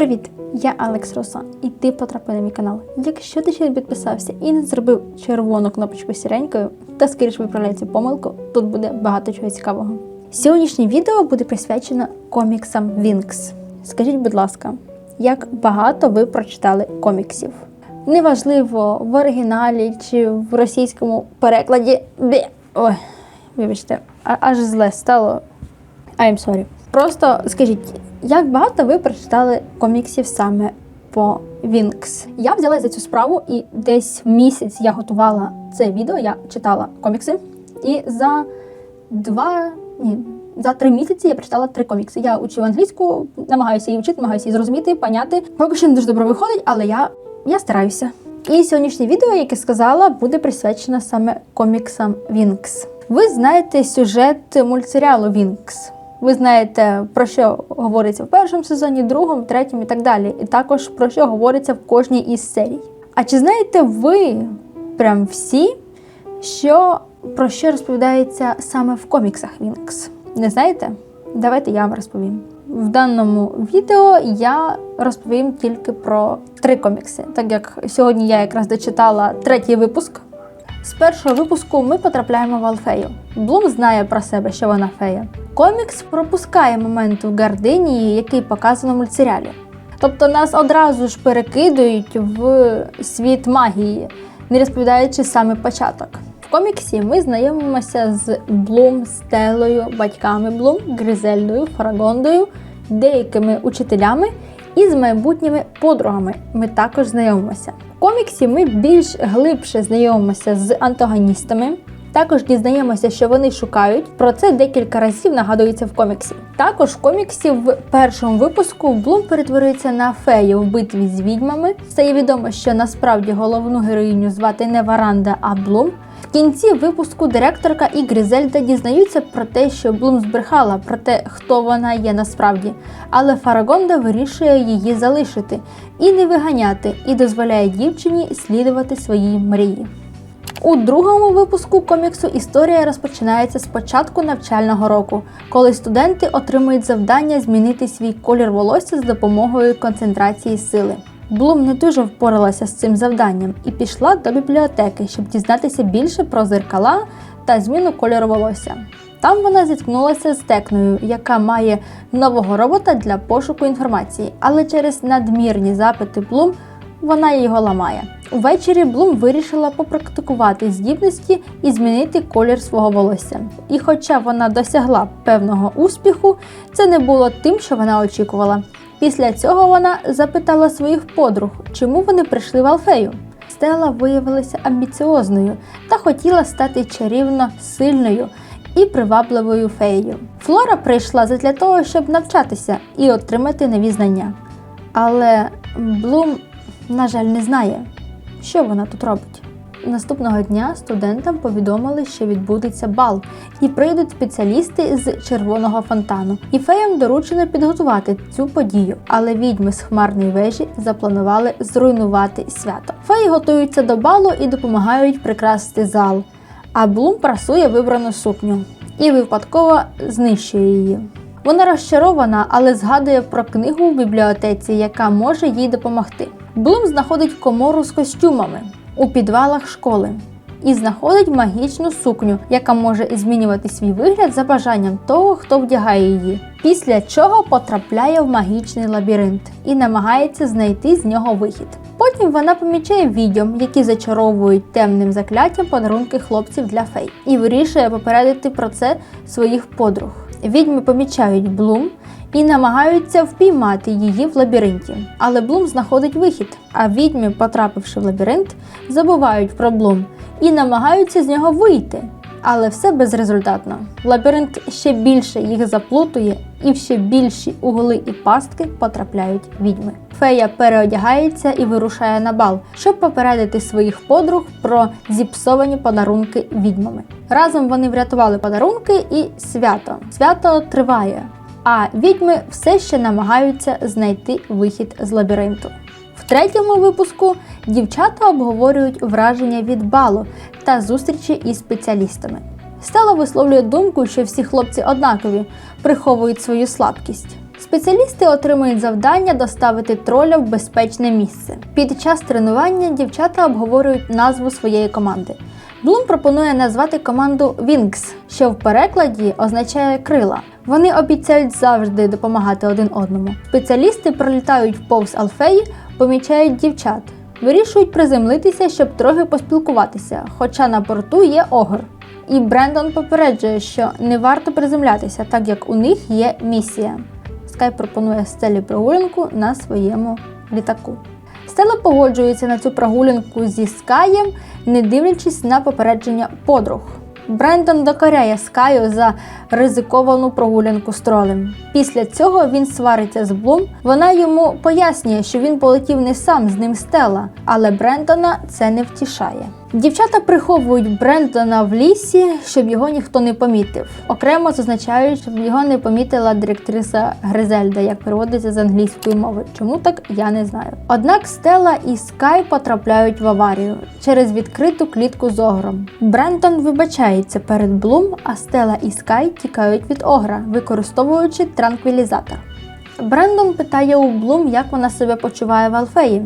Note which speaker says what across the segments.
Speaker 1: Привіт! Я Алекс Роса, і ти потрапив на мій канал. Якщо ти ще не підписався і не зробив червону кнопочку сіренькою, та скоріш виправляй цю помилку, тут буде багато чого цікавого. Сьогоднішнє відео буде присвячено коміксам Вінкс. Скажіть, будь ласка, як багато ви прочитали коміксів? Неважливо в оригіналі чи в російському перекладі. Бе. Ой, вибачте, аж зле стало. I'm sorry. Просто скажіть, як багато ви прочитали коміксів саме по Вінкс? Я взялася за цю справу, і десь місяць я готувала це відео, я читала комікси. І за два ні, за три місяці я прочитала три комікси. Я учила англійську, намагаюся її вчити, намагаюся її зрозуміти, поняти. Поки що не дуже добре виходить, але я, я стараюся. І сьогоднішнє відео, яке сказала, буде присвячено саме коміксам Вінкс. Ви знаєте сюжет мультсеріалу Вінкс. Ви знаєте, про що говориться в першому сезоні, другому, третьому і так далі. І також про що говориться в кожній із серій. А чи знаєте ви прям всі, що про що розповідається саме в коміксах Вінкс? Не знаєте? Давайте я вам розповім. В даному відео я розповім тільки про три комікси, так як сьогодні я якраз дочитала третій випуск. З першого випуску ми потрапляємо в Алфею. Блум знає про себе, що вона фея. Комікс пропускає момент в Гардинії, який показано в мультсеріалі. Тобто нас одразу ж перекидують в світ магії, не розповідаючи саме початок. В коміксі ми знайомимося з Блум, Стелою, батьками Блум, Гризельдою, Фарагондою, деякими учителями і з майбутніми подругами ми також знайомимося. В коміксі ми більш глибше знайомимося з антагоністами. Також дізнаємося, що вони шукають. Про це декілька разів нагадується в коміксі. Також в коміксі в першому випуску Блум перетворюється на фею в битві з відьмами. Стає відомо, що насправді головну героїню звати не Варанда, а Блум. В кінці випуску директорка і Грізельда дізнаються про те, що Блум збрехала про те, хто вона є насправді, але Фарагонда вирішує її залишити і не виганяти, і дозволяє дівчині слідувати своїй мрії. У другому випуску коміксу історія розпочинається з початку навчального року, коли студенти отримують завдання змінити свій колір волосся з допомогою концентрації сили. Блум не дуже впоралася з цим завданням і пішла до бібліотеки, щоб дізнатися більше про зеркала та зміну кольору волосся. Там вона зіткнулася з Текною, яка має нового робота для пошуку інформації, але через надмірні запити Блум вона його ламає. Увечері Блум вирішила попрактикувати здібності і змінити колір свого волосся. І хоча вона досягла певного успіху, це не було тим, що вона очікувала. Після цього вона запитала своїх подруг, чому вони прийшли в Алфею. Стела виявилася амбіціозною та хотіла стати чарівно сильною і привабливою феєю. Флора прийшла для того, щоб навчатися і отримати нові знання. Але Блум, на жаль, не знає, що вона тут робить. Наступного дня студентам повідомили, що відбудеться бал, і прийдуть спеціалісти з червоного фонтану. І феям доручено підготувати цю подію, але відьми з хмарної вежі запланували зруйнувати свято. Феї готуються до балу і допомагають прикрасити зал. А Блум прасує вибрану сукню і випадково знищує її. Вона розчарована, але згадує про книгу в бібліотеці, яка може їй допомогти. Блум знаходить комору з костюмами у підвалах школи і знаходить магічну сукню, яка може змінювати свій вигляд за бажанням того, хто вдягає її. Після чого потрапляє в магічний лабіринт і намагається знайти з нього вихід. Потім вона помічає відьом, які зачаровують темним закляттям подарунки хлопців для фей, і вирішує попередити про це своїх подруг. Відьми помічають Блум і намагаються впіймати її в лабіринті. Але Блум знаходить вихід, а відьми, потрапивши в лабіринт, забувають про Блум і намагаються з нього вийти. Але все безрезультатно. Лабіринт ще більше їх заплутує, і в ще більші угли і пастки потрапляють відьми. Фея переодягається і вирушає на бал, щоб попередити своїх подруг про зіпсовані подарунки відьмами. Разом вони врятували подарунки і свято. Свято триває, а відьми все ще намагаються знайти вихід з лабіринту. В третьому випуску дівчата обговорюють враження від балу та зустрічі із спеціалістами. Стела висловлює думку, що всі хлопці однакові, приховують свою слабкість. Спеціалісти отримують завдання доставити троля в безпечне місце. Під час тренування дівчата обговорюють назву своєї команди. Блум пропонує назвати команду Wings, що в перекладі означає крила. Вони обіцяють завжди допомагати один одному. Спеціалісти пролітають повз Алфеї, помічають дівчат, вирішують приземлитися, щоб трохи поспілкуватися, хоча на борту є огр. І Брендон попереджує, що не варто приземлятися, так як у них є місія. Скай пропонує Стелі прогулянку на своєму літаку. Стела погоджується на цю прогулянку зі Скаєм, не дивлячись на попередження подруг. Брендон докоряє Скаю за ризиковану прогулянку з тролем. Після цього він свариться з Блум. Вона йому пояснює, що він полетів не сам, з ним Стела, але Брендона це не втішає. Дівчата приховують Брендона в лісі, щоб його ніхто не помітив. Окремо зазначають, щоб його не помітила директриса Гризельда, як переводиться з англійської мови. Чому так я не знаю. Однак Стела і Скай потрапляють в аварію через відкриту клітку з огром. Брендон вибачається перед Блум, а Стела і Скай тікають від огра, використовуючи транквілізатор. Брендон питає у Блум, як вона себе почуває в Алфеї.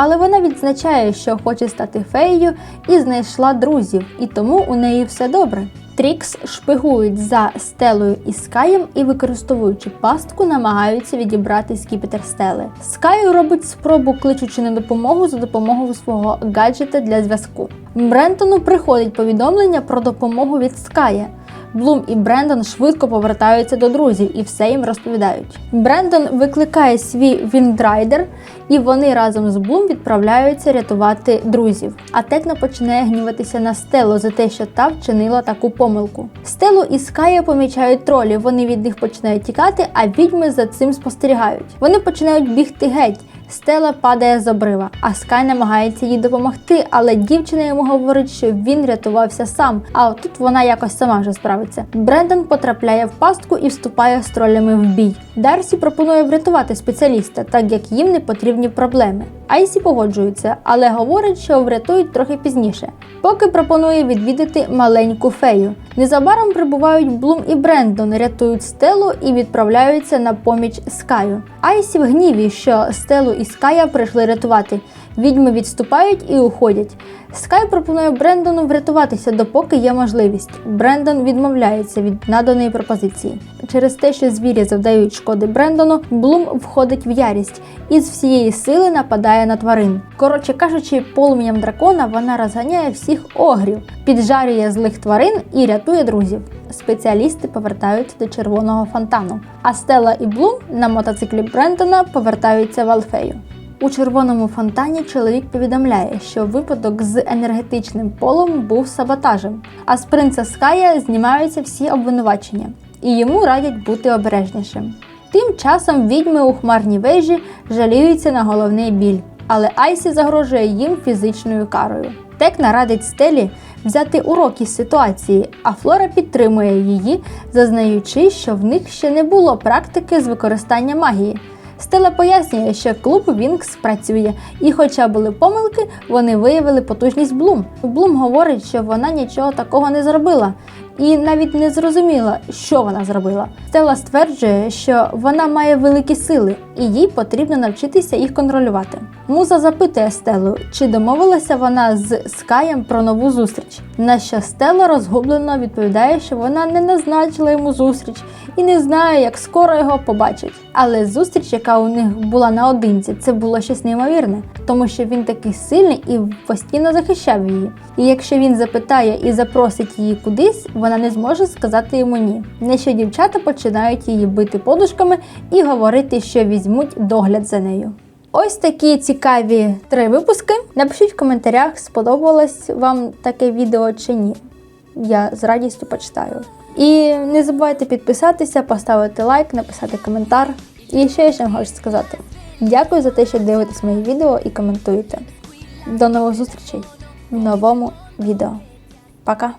Speaker 1: Але вона відзначає, що хоче стати феєю і знайшла друзів, і тому у неї все добре. Трікс шпигують за стелою і Скаєм і, використовуючи пастку, намагаються відібрати скіпетр стели. Скай робить спробу, кличучи на допомогу за допомогою свого гаджета для зв'язку. Брентону приходить повідомлення про допомогу від Ская. Блум і Брендон швидко повертаються до друзів і все їм розповідають. Брендон викликає свій Віндрайдер, і вони разом з Блум відправляються рятувати друзів. А Текна починає гніватися на Стелу за те, що та вчинила таку помилку. Стелу і Ская помічають тролі, вони від них починають тікати, а відьми за цим спостерігають. Вони починають бігти геть. Стела падає з обрива, а Скай намагається їй допомогти, але дівчина йому говорить, що він рятувався сам. А тут вона якось сама вже справиться. Брендон потрапляє в пастку і вступає з тролями в бій. Дарсі пропонує врятувати спеціаліста, так як їм не потрібні проблеми. Айсі погоджується, але говорить, що врятують трохи пізніше. Поки пропонує відвідати маленьку фею. Незабаром прибувають Блум і Брендон, рятують Стелу і відправляються на поміч Скаю. Айсі в гніві, що Стелу і Ская прийшли рятувати. Відьми відступають і уходять. Скай пропонує Брендону врятуватися, допоки є можливість. Брендон відмовляється від наданої пропозиції. Через те, що звірі завдають шкоди Брендону, Блум входить в ярість і з всієї сили нападає на тварин. Коротше кажучи, полум'ям дракона вона розганяє всіх огрів, піджарює злих тварин і рятує друзів. Спеціалісти повертаються до червоного фонтану, а Стелла і Блум на мотоциклі Брендона повертаються в Алфею. У червоному фонтані чоловік повідомляє, що випадок з енергетичним полом був саботажем, а з принца Ская знімаються всі обвинувачення, і йому радять бути обережнішим. Тим часом відьми у хмарній вежі жаліються на головний біль, але Айсі загрожує їм фізичною карою. Текна радить Стелі взяти урок із ситуації, а Флора підтримує її, зазнаючи, що в них ще не було практики з використання магії. Стела пояснює, що клуб Вінкс працює, і, хоча були помилки, вони виявили потужність Блум. Блум говорить, що вона нічого такого не зробила, і навіть не зрозуміла, що вона зробила. Стела стверджує, що вона має великі сили, і їй потрібно навчитися їх контролювати. Муза запитує Стелу, чи домовилася вона з Скаєм про нову зустріч. На що Стела розгублено відповідає, що вона не назначила йому зустріч і не знає, як скоро його побачить. Але зустріч, яка у них була наодинці, це було щось неймовірне, тому що він такий сильний і постійно захищав її. І якщо він запитає і запросить її кудись, вона не зможе сказати йому ні. На що дівчата починають її бити подушками і говорити, що візьмуть догляд за нею. Ось такі цікаві три випуски. Напишіть в коментарях, сподобалось вам таке відео чи ні. Я з радістю почитаю. І не забувайте підписатися, поставити лайк, написати коментар. І ще я ще хочу сказати. Дякую за те, що дивитесь мої відео і коментуєте. До нових зустрічей в новому відео. Пока!